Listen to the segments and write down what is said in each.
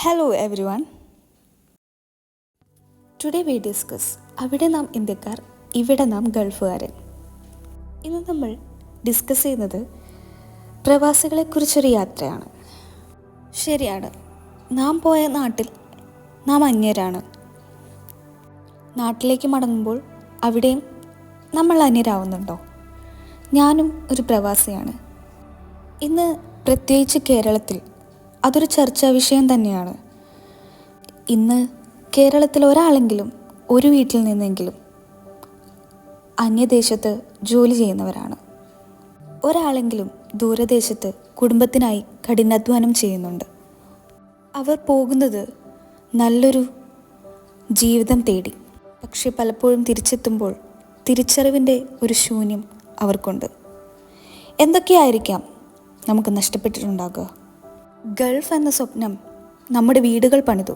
Hello everyone today we discuss അവിടെ നാം ഇന്ത്യക്കാർ ഇവിടെ നാം ഗൾഫുകാരൻ. ഇന്ന് നമ്മൾ ഡിസ്കസ് ചെയ്യുന്നത് പ്രവാസികളെക്കുറിച്ചൊരു യാത്രയാണ്. ശരിയാണ് നാം പോയ നാട്ടിൽ നാം അന്യരാണ്. നാട്ടിലേക്ക് മടങ്ങുമ്പോൾ അവിടെയും നമ്മൾ അന്യരാവുന്നുണ്ടോ? ഞാനും ഒരു പ്രവാസിയാണ്. ഇന്ന് പ്രത്യേകിച്ച് കേരളത്തിൽ അതൊരു ചർച്ചാ വിഷയം തന്നെയാണ്. ഇന്ന് കേരളത്തിൽ ഒരാളെങ്കിലും ഒരു വീട്ടിൽ നിന്നെങ്കിലും അന്യദേശത്ത് ജോലി ചെയ്യുന്നവരാണ്. ഒരാളെങ്കിലും ദൂരദേശത്ത് കുടുംബത്തിനായി കഠിനാധ്വാനം ചെയ്യുന്നുണ്ട്. അവർ പോകുന്നത് നല്ലൊരു ജീവിതം തേടി. പക്ഷെ പലപ്പോഴും തിരിച്ചെത്തുമ്പോൾ തിരിച്ചറിവിന്റെ ഒരു ശൂന്യം അവർക്കുണ്ട്. എന്തൊക്കെയായിരിക്കാം നമുക്ക് നഷ്ടപ്പെട്ടിട്ടുണ്ടാകുക ഗൾഫ് എന്ന സ്വപ്നം നമ്മുടെ വീടുകൾ പണിതു.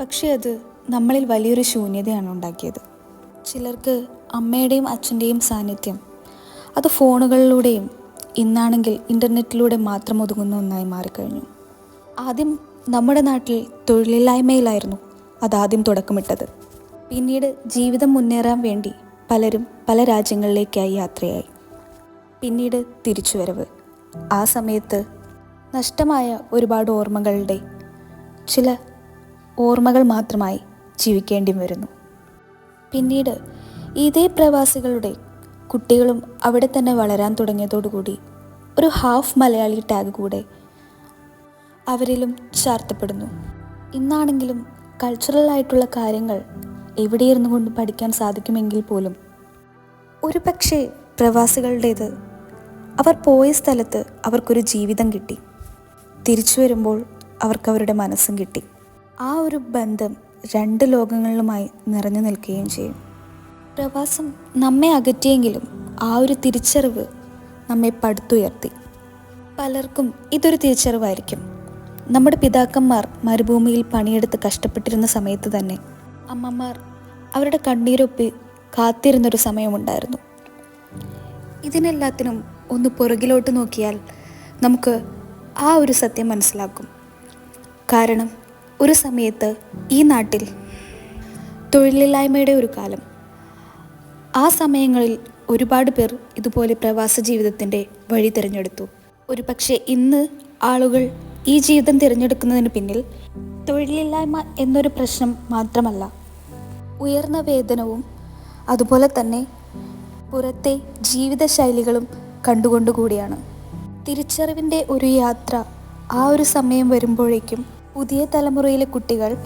പക്ഷേ അത് നമ്മളിൽ വലിയൊരു ശൂന്യതയാണ് ഉണ്ടാക്കിയത്. ചിലർക്ക് അമ്മയുടെയും അച്ഛന്റെയും സാന്നിധ്യം അത് ഫോണുകളിലൂടെയും ഇന്നാണെങ്കിൽ ഇന്റർനെറ്റിലൂടെ മാത്രം ഒതുങ്ങുന്ന ഒന്നായി മാറിക്കഴിഞ്ഞു. ആദ്യം നമ്മുടെ നാട്ടിൽ തൊഴിലില്ലായ്മയിലായിരുന്നു അതാദ്യം തുടക്കമിട്ടത്. പിന്നീട് ജീവിതം മുന്നേറാൻ വേണ്ടി പലരും പല രാജ്യങ്ങളിലേക്കായി യാത്രയായി. പിന്നീട് തിരിച്ചുവരവ്. ആ സമയത്ത് നഷ്ടമായ ഒരുപാട് ഓർമ്മകളുടെ ചില ഓർമ്മകൾ മാത്രമായി ജീവിക്കേണ്ടി വരുന്നു. പിന്നീട് ഇതേ പ്രവാസികളുടെ കുട്ടികളും അവിടെ തന്നെ വളരാൻ തുടങ്ങിയതോടുകൂടി ഒരു ഹാഫ് മലയാളി ടാഗ് കൂടെ അവരിലും ചാർത്തപ്പെടുന്നു. ഇന്നാണെങ്കിലും കൾച്ചറൽ ആയിട്ടുള്ള കാര്യങ്ങൾ എവിടെയിരുന്നു കൊണ്ട് പഠിക്കാൻ സാധിക്കുമെങ്കിൽ പോലും ഒരു പക്ഷേ പ്രവാസികളുടേത് അവർ പോയ സ്ഥലത്ത് അവർക്കൊരു ജീവിതം കിട്ടി. തിരിച്ചു വരുമ്പോൾ അവർക്ക് അവരുടെ മനസ്സും കിട്ടി. ആ ഒരു ബന്ധം രണ്ട് ലോകങ്ങളിലുമായി നിറഞ്ഞു നിൽക്കുകയും ചെയ്യും. പ്രവാസം നമ്മെ അകറ്റിയെങ്കിലും ആ ഒരു തിരിച്ചറിവ് നമ്മെ പടുത്തുയർത്തി. പലർക്കും ഇതൊരു തിരിച്ചറിവായിരിക്കും. നമ്മുടെ പിതാക്കന്മാർ മരുഭൂമിയിൽ പണിയെടുത്ത് കഷ്ടപ്പെട്ടിരുന്ന സമയത്ത് തന്നെ അമ്മമാർ അവരുടെ കണ്ണീരൊപ്പി കാത്തിരുന്നൊരു സമയമുണ്ടായിരുന്നു. ഇതിനെല്ലാത്തിനും ഒന്ന് പുറകിലോട്ട് നോക്കിയാൽ നമുക്ക് ആ ഒരു സത്യം മനസ്സിലാക്കും. കാരണം ഒരു സമയത്ത് ഈ നാട്ടിൽ തൊഴിലില്ലായ്മയുടെ ഒരു കാലം. ആ സമയങ്ങളിൽ ഒരുപാട് പേർ ഇതുപോലെ പ്രവാസ ജീവിതത്തിന്റെ വഴി തിരഞ്ഞെടുത്തു. ഒരു പക്ഷേ ഇന്ന് ആളുകൾ ഈ ജീവിതം തിരഞ്ഞെടുക്കുന്നതിന് പിന്നിൽ തൊഴിലില്ലായ്മ എന്നൊരു പ്രശ്നം മാത്രമല്ല. ഉയർന്ന വേതനവും അതുപോലെ തന്നെ പുറത്തെ ജീവിതശൈലികളും കണ്ടുകൊണ്ടുകൂടിയാണ്. തിരിച്ചറിവിന്റെ ഒരു യാത്ര ആ ഒരു സമയം വരുമ്പോഴേക്കും പുതിയ തലമുറയിലെ കുട്ടികൾ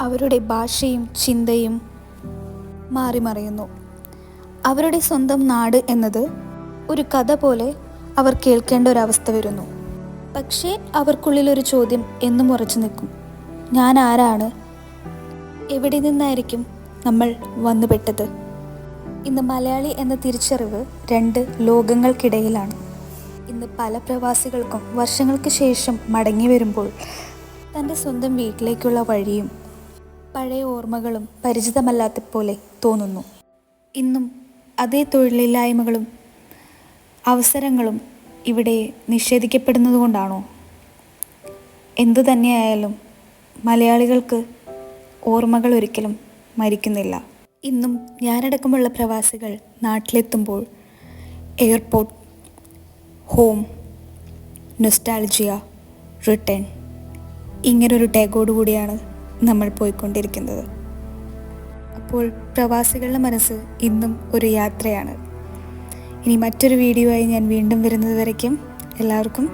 അവരുടെ ഭാഷയും ചിന്തയും മാറിമറിയുന്നു അവരുടെ സ്വന്തം നാട് എന്നത് ഒരു കഥ പോലെ അവർ കേൾക്കേണ്ട ഒരവസ്ഥ വരുന്നു. പക്ഷേ അവർക്കുള്ളിലൊരു ചോദ്യം എന്നും ഉറച്ചു നിൽക്കും. ഞാൻ ആരാണ്? എവിടെ നിന്നായിരിക്കും നമ്മൾ വന്നുപെട്ടത്? ഇന്ന് മലയാളി എന്ന തിരിച്ചറിവ് രണ്ട് ലോകങ്ങൾക്കിടയിലാണ്. ഇന്ന് പല പ്രവാസികൾക്കും വർഷങ്ങൾക്ക് ശേഷം മടങ്ങി വരുമ്പോൾ തന്റെ സ്വന്തം വീട്ടിലേക്കുള്ള വഴിയും പഴയ ഓർമ്മകളും പരിചിതമല്ലാത്ത പോലെ തോന്നുന്നു. ഇന്നും അതേ തൊഴിലില്ലായ്മകളും അവസരങ്ങളും ഇവിടെ നിഷേധിക്കപ്പെടുന്നത് കൊണ്ടാണോ എന്തു തന്നെയായാലും മലയാളികൾക്ക് ഓർമ്മകൾ ഒരിക്കലും മരിക്കുന്നില്ല. ഇന്നും ഞാനടക്കമുള്ള പ്രവാസികൾ നാട്ടിലെത്തുമ്പോൾ എയർപോർട്ട് ഹോം നൊസ്റ്റാൾജിയ റിട്ടേൺ ഇങ്ങനൊരു ടാഗോട് കൂടിയാണ് നമ്മൾ പോയിക്കൊണ്ടിരിക്കുന്നത്. അപ്പോൾ പ്രവാസികളുടെ മനസ്സ് ഇന്നും ഒരു യാത്രയാണ്. ഇനി മറ്റൊരു വീഡിയോ ആയി ഞാൻ വീണ്ടും വരുന്നത് വരയ്ക്കും. എല്ലാവർക്കും